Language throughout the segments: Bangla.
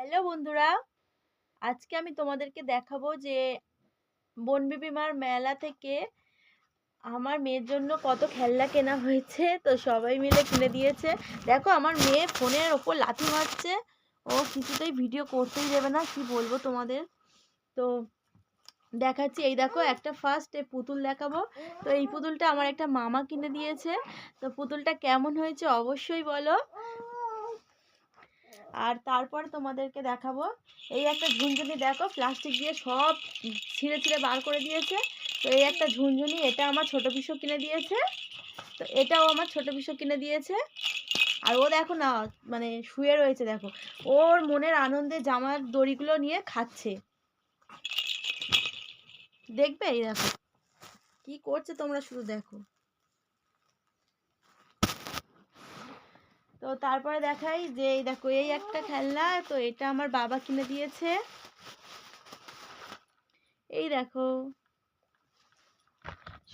হ্যালো বন্ধুরা, আজকে আমি তোমাদেরকে দেখাবো যে বনবিবিমার মেলা থেকে আমার মেয়ের জন্য কত খেলনা কেনা হয়েছে। তো সবাই মিলে কিনে দিয়েছে। দেখো আমার মেয়ে ফোনের ওপর লাথি মারছে। ও কিছুতেই ভিডিও করতেই দেবে না, কি বলব তোমাদের? তো দেখাচ্ছি, এই দেখো একটা ফার্স্ট পুতুল দেখাবো। তো এই পুতুলটা আমার একটা মামা কিনে দিয়েছে। তো পুতুলটা কেমন হয়েছে অবশ্যই বলো। আর তারপর তোমাদেরকে দেখাবো। এই একটা ঝুনঝুনি দেখো প্লাস্টিক দিয়ে সব ছিঁড়ে ছিঁড়ে বার করে দিয়েছে। তো এই একটা ঝুনঝুনি, এটা আমার ছোট পিসও কিনে দিয়েছে। তো এটাও আমার ছোট পিসও কিনে দিয়েছে। আর ও দেখো না মানে শুয়ে রয়েছে দেখো। ওর মনের আনন্দে জামার দড়িগুলো নিয়ে খাচ্ছে। দেখবে? এই দেখো। কি করছে তোমরা শুধু দেখো। তো তারপরে দেখাই যে, এই দেখো, এই একটা খেলনা, তো এটা আমার বাবা কিনে দিয়েছে। এই দেখো,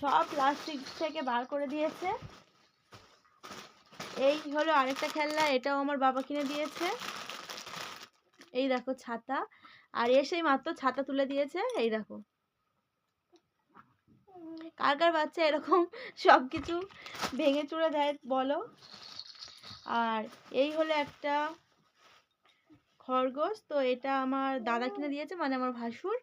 সব প্লাস্টিক থেকে বার করে দিয়েছে। এই হলো আরেকটা খেলনা, এটাও আমার বাবা কিনে দিয়েছে। এই দেখো, ছাতা। আর এসেই মাত্র ছাতা তুলে দিয়েছে, এই দেখো। কার কার বাচ্চা এরকম সব কিছু ভেঙে চুড়ে দেয়, বলো? আর এই হলো একটা খরগোশ। তো এটা আমার দাদা কিনে দিয়েছে মানে আমার ভাসুর।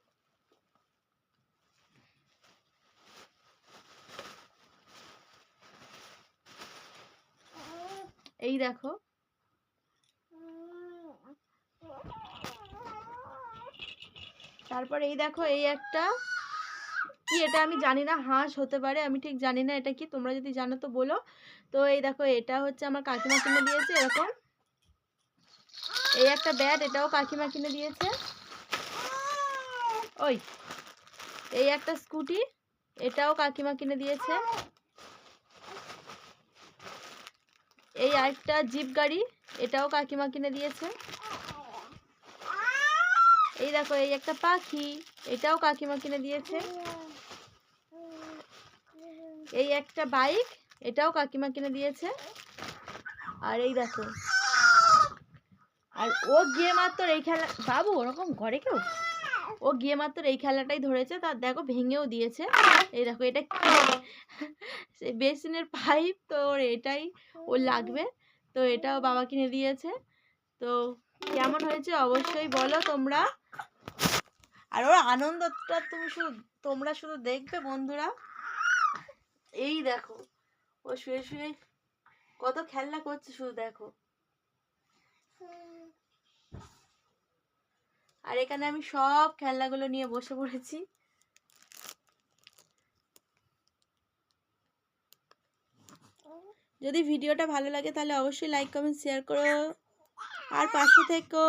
এই দেখো। তারপর এই দেখো, এই একটা কি এটা আমি জানি না, হাঁস হতে পারে, আমি ঠিক জানি না এটা কি, তোমরা যদি জানো তো বলো। তো এই দেখো, এটা হচ্ছে আমার কাকিমা কিনে দিয়েছে এরকম। এই একটা ব্যাট, এটাও কাকিমা কিনে দিয়েছে। ওই, এই একটা স্কুটি, এটাও কাকিমা কিনে দিয়েছে। এই আরেকটা জিপ গাড়ি, এটাও কাকিমা কিনে দিয়েছে। এই দেখো, এই একটা পাখি, এটাও কাকিমা কিনে দিয়েছে। এই একটা বাইক এটাও কাকিমা কিনে দিয়েছে। আর এই দেখো। আর ও গিয়ে মাত্র এই খেলা বাবু, ওরকম ঘরে কেউ? ও গিয়ে মাত্র এই খেলাটাই ধরেছে তার দেখো ভেঙেও দিয়েছে। এই দেখো, এটা বেসিনের পাইপ তো ওর এটাই ওর লাগবে। তো এটাও বাবা কিনে দিয়েছে। তো কেমন হয়েছে অবশ্যই বলো তোমরা। আর ওর আনন্দটা তুমি শুধু তোমরা শুধু দেখবে বন্ধুরা। এই দেখো। ও শুয়ে শুয়ে কত খেলনা করছে শুধু দেখো। আর এখানে আমি সব খেলনাগুলো নিয়ে বসে পড়েছি। যদি ভিডিওটা ভালো লাগে তাহলে অবশ্যই লাইক কমেন্ট শেয়ার করো। আর পাশে থেকো।